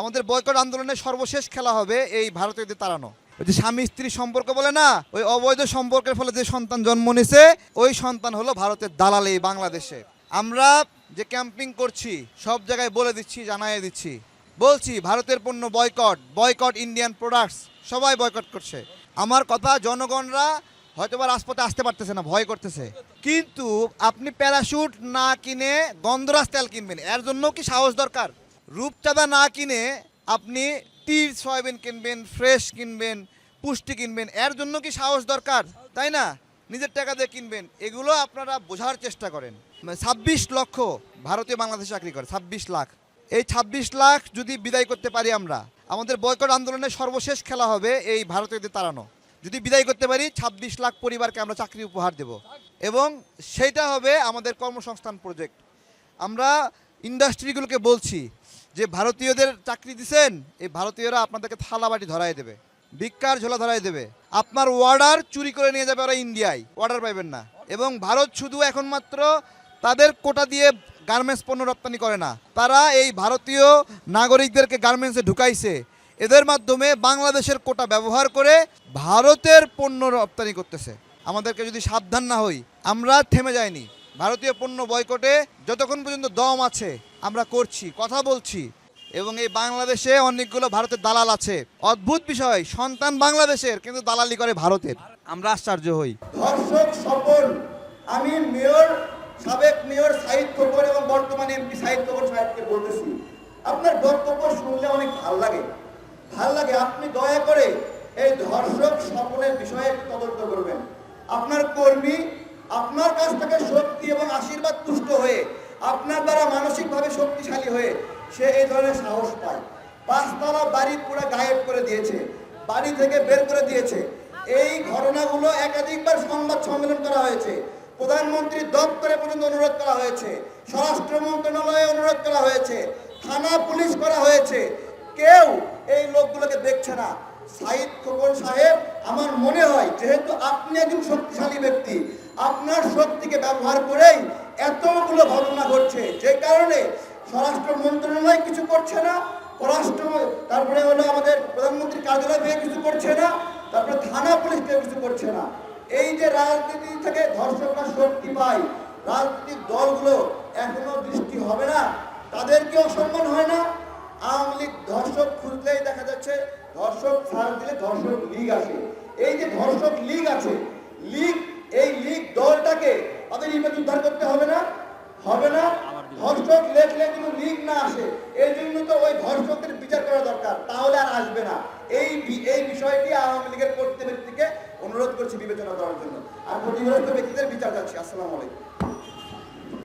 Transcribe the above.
আমাদের বয়কট আন্দোলনের সর্বশেষ খেলা হবে এই ভারতীয়দের তাড়ানো। ওই যে স্বামী স্ত্রী সম্পর্ক বলে না, ওই অবৈধ সম্পর্কের ফলে যে সন্তান জন্ম নিছে, ওই সন্তান হলো ভারতের দালাল এই বাংলাদেশে। আমরা যে ক্যাম্পিং করছি, সব জায়গায় বলে দিচ্ছি জানাই দিচ্ছি। বলছি, ভারতের পণ্য বয়কট বয়কট ইন্ডিয়ান প্রোডাক্টস, সবাই বয়কট করছে। আমার কথা জনগণরা হয়তো বা রাজপথে আসতে পারতেছে না, ভয় করতেছে। কিন্তু আপনি প্যারাশুট না কিনে গন্ধরাজ তেল কিনবেন, এর জন্য কি সাহস দরকার? রূপচাঁদা না কিনে আপনি টির সয়াবিন কিনবেন, ফ্রেশ কিনবেন, পুষ্টি কিনবেন, এর জন্য কি সাহস দরকার? তাই না? নিজের টাকা দিয়ে কিনবেন, এগুলো আপনারা বোঝার চেষ্টা করেন। ছাব্বিশ লক্ষ ভারতীয় বাংলাদেশ চাকরি করে, ছাব্বিশ লাখ। এই ছাব্বিশ লাখ যদি বিদায় করতে পারি আমরা, আমাদের বয়কট আন্দোলনের সর্বশেষ খেলা হবে এই ভারতীয়দের তাড়ানো। যদি বিদায় করতে পারি, ছাব্বিশ লাখ পরিবারকে আমরা চাকরি উপহার দেব। এবং সেইটা হবে আমাদের কর্মসংস্থান প্রজেক্ট আমরা ইন্ডাস্ট্রিগুলোকে বলছি যে ভারতীয়দের চাকরি দিছেন, এই ভারতীয়রা আপনাদেরকে থালা বাটি ধরাই দেবে, ভিক্ষার ঝোলা ধরাই দেবে। আপনার ওয়ার্ডার চুরি করে নিয়ে যাবে ওরা ইন্ডিয়ায় অর্ডার পাইবেন না। এবং ভারত শুধু এখন মাত্র তাদের কোটা দিয়ে গার্মেন্টস পণ্য রপ্তানি করে না, তারা এই ভারতীয় নাগরিকদেরকে গার্মেন্টসে ঢুকাইছে। এদের মাধ্যমে বাংলাদেশের কোটা ব্যবহার করে ভারতের পণ্য রপ্তানি করতেছে। আমাদেরকে যদি সাবধান না হই, আমরা থেমে যাইনি। ভারতীয় পণ্য বয়কটে যতক্ষণ পর্যন্ত দম আছে, আমরা করছি, কথা বলছি। এবং এই বাংলাদেশে অনেকগুলো ভারতের দালাল আছে। অদ্ভুত বিষয়, সন্তান বাংলাদেশের, কিন্তু দালালি করে ভারতের। আমরা আশ্চর্য হই। ধর্ষক স্বপন আমি মেয়র, সাবেক মেয়র সাহিদ খোকর এবং বর্তমান এমপি সাহিদ খোকর সাহেবকে বলতেছি। আপনার বক্তব্য শুনলে অনেক ভালো লাগে। ভালো লাগে, আপনি দয়া করে এই ধর্ষক স্বপনের বিষয়ে তদন্ত করবেন। আপনার কর্মী আপনার কাছ থেকে শক্তি এবং আশীর্বাদ তুষ্ট হয়ে, আপনার দ্বারা মানসিকভাবে শক্তিশালী হয়ে সে এই ধরনের সাহস পায়। পাঁচতলা বাড়ি পুরো গায়েব করে দিয়েছে, বাড়ি থেকে বের করে দিয়েছে। এই ঘটনাগুলো একাধিকবার সংবাদ সম্মেলন করা হয়েছে। প্রধানমন্ত্রী দপ্তরে পর্যন্ত অনুরোধ করা হয়েছে। স্বরাষ্ট্র মন্ত্রণালয়ে অনুরোধ করা হয়েছে। থানা পুলিশ করা হয়েছে। কেউ এই লোকগুলোকে দেখছে না সাইদ খোকন সাহেব, আমার মনে হয় যেহেতু আপনি একজন শক্তিশালী ব্যক্তি, আপনার শক্তিকে ব্যবহার করেই এতগুলো ঘটনা ঘটছে। যে কারণে স্বরাষ্ট্র মন্ত্রণালয় কিছু করছে না, পররাষ্ট্র তারপরে হলো আমাদের প্রধানমন্ত্রী কার্যালয় থেকে কিছু করছে না, তারপরে থানা পুলিশ কেউ কিছু করছে না। এই যে রাজনীতি থেকে ধর্ষকরা শক্তি পায়, রাজনৈতিক দলগুলো এখনও দৃষ্টি হবে না তাদেরকে অসম্মান হয় না। আওয়ামী লীগ ধর্ষক খুঁজলেই দেখা যাচ্ছে ধর্ষক ছাড় দিলে ধর্ষক লীগ আসে। এই যে ধর্ষক লীগ আছে, লীগ, এই লীগ দলটাকে তাদের ইমেজ উদ্ধার করতে হবে না হবে না। ধর্ষক লেখলে কিন্তু লিগ না আসে। এই জন্য তো ওই ধর্ষকদের বিচার করা দরকার, তাহলে আর আসবে না। এই এই বিষয়টি আওয়ামী লীগের কর্তৃপক্ষকে অনুরোধ করছি বিবেচনা করার জন্য। আর ক্ষতিগ্রস্ত ব্যক্তিদের বিচার যাচ্ছে আসসালামু আলাইকুম।